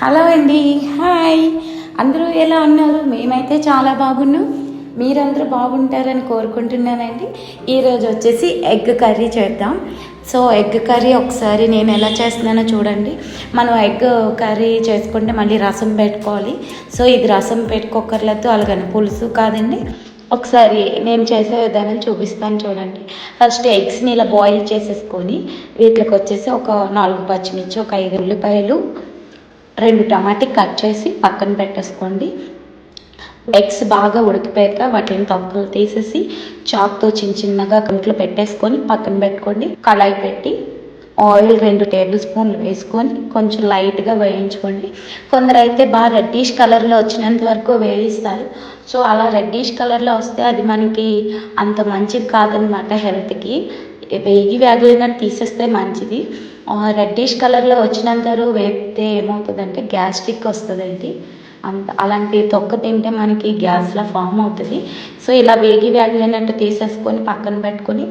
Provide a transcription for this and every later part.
Hello అండి hi. అందరూ ఎలా ఉన్నారు? మేమైతే చాలా బాగున్నాం. మీరందరూ బాగుంటారని కోరుకుంటున్నానండి. ఈరోజు వచ్చేసి ఎగ్ కర్రీ చేద్దాం. సో ఎగ్ కర్రీ ఒకసారి నేను ఎలా చేస్తున్నానో చూడండి. మనం ఎగ్ కర్రీ చేసుకుంటే మళ్ళీ రసం పెట్టుకోవాలి. సో ఇది రసం పెట్టుకోకర్లతో అలాగని పులుసు కాదండి. ఒకసారి నేను చేసే విధానం చూపిస్తాను చూడండి. ఫస్ట్ ఎగ్స్ని ఇలా బాయిల్ చేసేసుకొని వీటికి వచ్చేసి ఒక నాలుగు పచ్చిమిర్చి ఒక ఐదు ఉల్లిపాయలు రెండు టమాటా కట్ చేసి పక్కన పెట్టేసుకోండి. ఎగ్స్ బాగా ఉడికిపోయాక వాటిని తొక్కలు తీసేసి చాక్తో చిన్న చిన్నగా కంట్లో పెట్టేసుకొని పక్కన పెట్టుకోండి. కళాయి పెట్టి ఆయిల్ రెండు టేబుల్ స్పూన్లు వేసుకొని కొంచెం లైట్గా వేయించుకోండి. కొందరు అయితే బాగా రెడ్డిష్ కలర్లో వచ్చినంత వరకు వేయిస్తారు. సో అలా రెడ్డిష్ కలర్లో వస్తే అది మనకి అంత మంచిది కాదనమాట హెల్త్కి వేగి వ్యాధులను తీసేస్తే మంచిది. రెడ్డిష్ కలర్లో వచ్చినంత వేపితే ఏమవుతుందంటే గ్యాస్ట్రిక్ వస్తుందండి. అంత అలాంటి తొక్క తింటే మనకి గ్యాస్లా ఫామ్ అవుతుంది. సో ఇలా వేగి వేగలేనట్టు తీసేసుకొని పక్కన పెట్టుకొని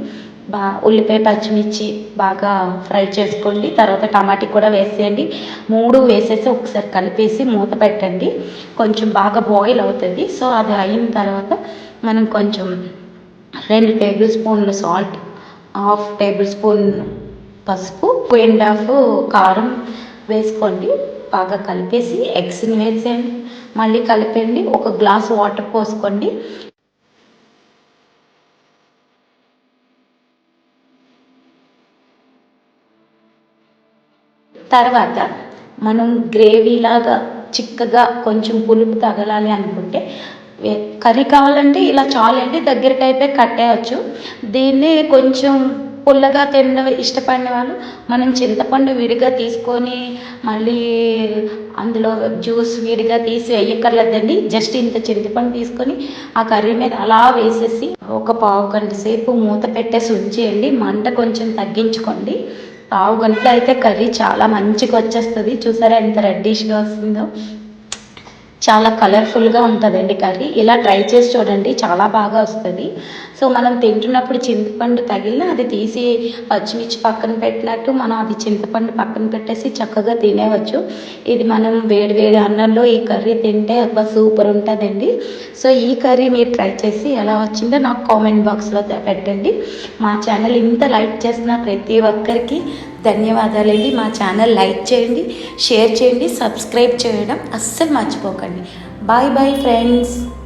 బా ఉల్లిపాయ పచ్చిమిర్చి బాగా ఫ్రై చేసుకోండి. తర్వాత టమాటీ కూడా వేసేయండి. మూడు వేసేసి ఒకసారి కలిపేసి మూత పెట్టండి. కొంచెం బాగా బాయిల్ అవుతుంది. సో అది అయిన తర్వాత మనం కొంచెం రెండు టేబుల్ స్పూన్లు సాల్ట్ హాఫ్ టేబుల్ స్పూన్ పసుపు టూ అండ్ హాఫ్ కారం వేసుకోండి. బాగా కలిపేసి ఎగ్స్ని వేసేయండి. మళ్ళీ కలిపండి ఒక గ్లాస్ వాటర్ పోసుకోండి. తర్వాత మనం గ్రేవీ లాగా చిక్కగా కొంచెం పులుపు తగలాలి అనుకుంటే కర్రీ కావాలంటే ఇలా చాలండి దగ్గరికి అయిపోయి కట్టేయచ్చు. దీన్ని కొంచెం పుల్లగా తినడం ఇష్టపడిన వాళ్ళు మనం చింతపండు విడిగా తీసుకొని మళ్ళీ అందులో జ్యూస్ విడిగా తీసి వేయక్కర్లేదండి. జస్ట్ ఇంత చింతపండు తీసుకొని ఆ కర్రీ మీద అలా వేసేసి ఒక పావు గంట సేపు మూత పెట్టేసి ఉంచేయండి. మంట కొంచెం తగ్గించుకోండి. పావు గంటలో అయితే కర్రీ చాలా మంచిగా వచ్చేస్తుంది. చూసారా ఎంత రెడ్డిష్గా వస్తుందో. చాలా కలర్ఫుల్గా ఉంటుందండి కర్రీ. ఇలా ట్రై చేసి చూడండి చాలా బాగా వస్తుంది. సో మనం తింటున్నప్పుడు చింతపండు తగిలిన అది తీసి పచ్చిమిర్చి పక్కన పెట్టినట్టు మనం అది చింతపండు పక్కన పెట్టేసి చక్కగా తినేవచ్చు. ఇది మనం వేడి వేడి అన్నంలో ఈ కర్రీ తింటే అబ్బా సూపర్ ఉంటుందండి. సో ఈ కర్రీ మీరు ట్రై చేసి ఎలా వచ్చిందో నాకు కామెంట్ బాక్స్లో పెట్టండి. మా ఛానల్ ఇంత లైక్ చేసిన ప్రతి ఒక్కరికి ధన్యవాదాలండి. మా ఛానల్ లైక్ చేయండి షేర్ చేయండి సబ్స్క్రైబ్ చేయడం అస్సలు మర్చిపోకండి. Bye bye friends.